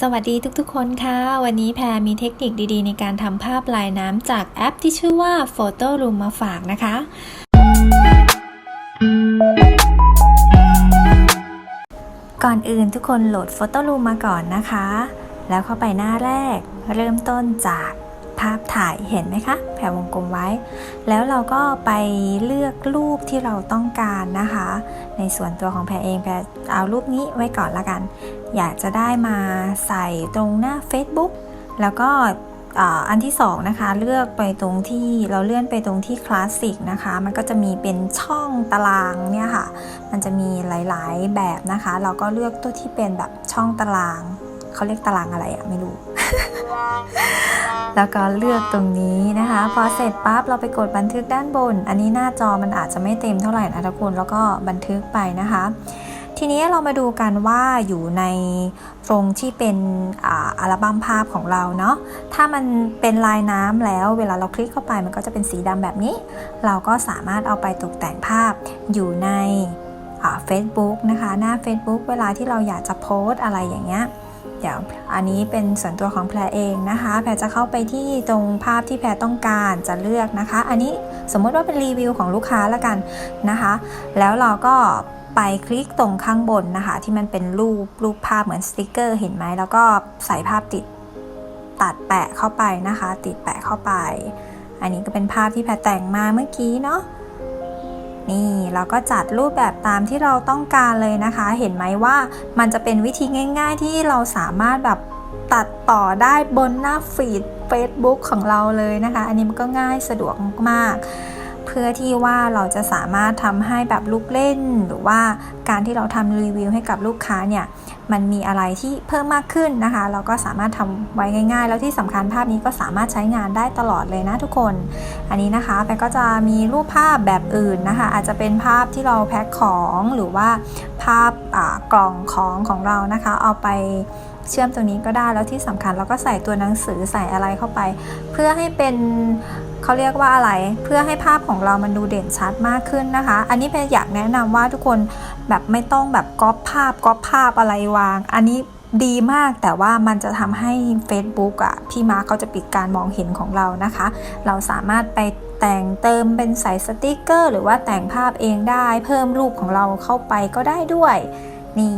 สวัสดีทุกๆ คนค่ะ วันนี้แพรมีเทคนิคดีๆ ในการทำภาพลายน้ำจากแอปที่ชื่อว่า Photo Room มาฝากนะคะ ก่อนอื่นทุกคนโหลด Photo Room มาก่อนนะคะ แล้วเข้าไปหน้าแรกเริ่มต้นจาก ภาพถ่ายเห็นไหมคะแผ่วงกลมไว้ แล้วเราก็ไปเลือกรูปที่เราต้องการนะคะ ในส่วนตัวของแพรเองแพรเอารูปนี้ไว้ก่อนละกัน อยากจะได้มาใส่ตรงหน้า Facebook แล้วก็อ,อันที่สองนะคะเลือกไปตรงที่เราเลื่อนไปตรงที่คลาสสิกนะคะ มันก็จะมีเป็นช่องตารางเนี่ยค่ะ มันจะมีหลาย ๆ แบบนะคะ เราก็เลือกตัวที่เป็นแบบช่องตาราง เขาเรียกตารางอะไรอะไม่รู้ แล้วก็เลือกตรงนี้นะคะ พอเสร็จปั๊บเราไปกดบันทึกด้านบน อันนี้หน้าจอมันอาจจะไม่เต็มเท่าไหร่นะทุกคนแล้วก็บันทึกไปนะคะ ทีนี้เรามาดูกันว่าอยู่ในตรงที่เป็นอัลบั้มภาพของเราเนาะถ้ามันเป็นลายน้ำแล้วเวลาเราคลิกเข้าไปมันก็จะเป็นสีดำแบบนี้ เราก็สามารถเอาไปตกแต่งภาพอยู่ในเฟซบุ๊กนะคะ หน้า Facebook เวลาที่เราอยากจะโพสต์อะไรอย่างเงี้ย เดี๋ยวอันนี้เป็นส่วนตัวของแพรเองนะคะ แพรจะเข้าไปที่ตรงภาพที่แพรต้องการจะเลือกนะคะ อันนี้สมมติว่าเป็นรีวิวของลูกค้าแล้วกันนะคะ แล้วเราก็ไปคลิกตรงข้างบนนะคะ ที่มันเป็นรูปรูปภาพเหมือนสติกเกอร์เห็นไหมแล้วก็ใส่ภาพติดตัดแปะเข้าไปนะคะ ติดแปะเข้าไป อันนี้ก็เป็นภาพที่แพรแต่งมาเมื่อกี้เนาะ นี่เราก็จัดรูปแบบตามที่เราต้องการเลยนะคะ เห็นไหมว่ามันจะเป็นวิธีง่าย ๆ ที่เราสามารถแบบตัดต่อได้บนหน้าฟีด Facebook ของเราเลยนะคะ อันนี้มันก็ง่ายสะดวกมากๆ เพื่อที่ว่าเราจะสามารถทำให้แบบลูกเล่น หรือว่าการที่เราทำรีวิวให้กับลูกค้าเนี่ยมันมีอะไรที่เพิ่มมากขึ้นนะคะ เราก็สามารถทำไว้ง่าย ๆ แล้วที่สำคัญภาพนี้ก็สามารถใช้งานได้ตลอดเลยนะทุกคน อันนี้นะคะแพรก็จะมีรูปภาพแบบอื่นนะคะ อาจจะเป็นภาพที่เราแพ็คของหรือว่าภาพกล่องของของเรานะคะ เอาไป เชื่อมตรงนี้ก็ได้แล้วที่สำคัญเราก็ใส่ตัวหนังสือใส่อะไรเข้าไป เพื่อให้เป็นเขาเรียกว่าอะไร เพื่อให้ภาพของเรามันดูเด่นชัดมากขึ้นนะคะ อันนี้แพรอยากแนะนำว่าทุกคนแบบไม่ต้องแบบก๊อปภาพก๊อปภาพอะไรวาง อันนี้ดีมากแต่ว่ามันจะทำให้ Facebook อะพี่มาร์เขาจะปิดการมองเห็นของเรานะคะ เราสามารถไปแต่งเติมเป็นใส่สติกเกอร์ หรือว่าแต่งภาพเองได้ เพิ่มรูปของเราเข้าไปก็ได้ด้วย นี่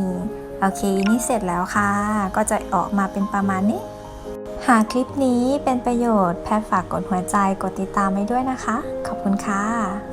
โอเคนี่เสร็จแล้วค่ะ ก็จะออกมาเป็นประมาณนี้ หากคลิปนี้เป็นประโยชน์แพทฝากกดหัวใจกดติดตามไว้ด้วยนะคะ ขอบคุณค่ะ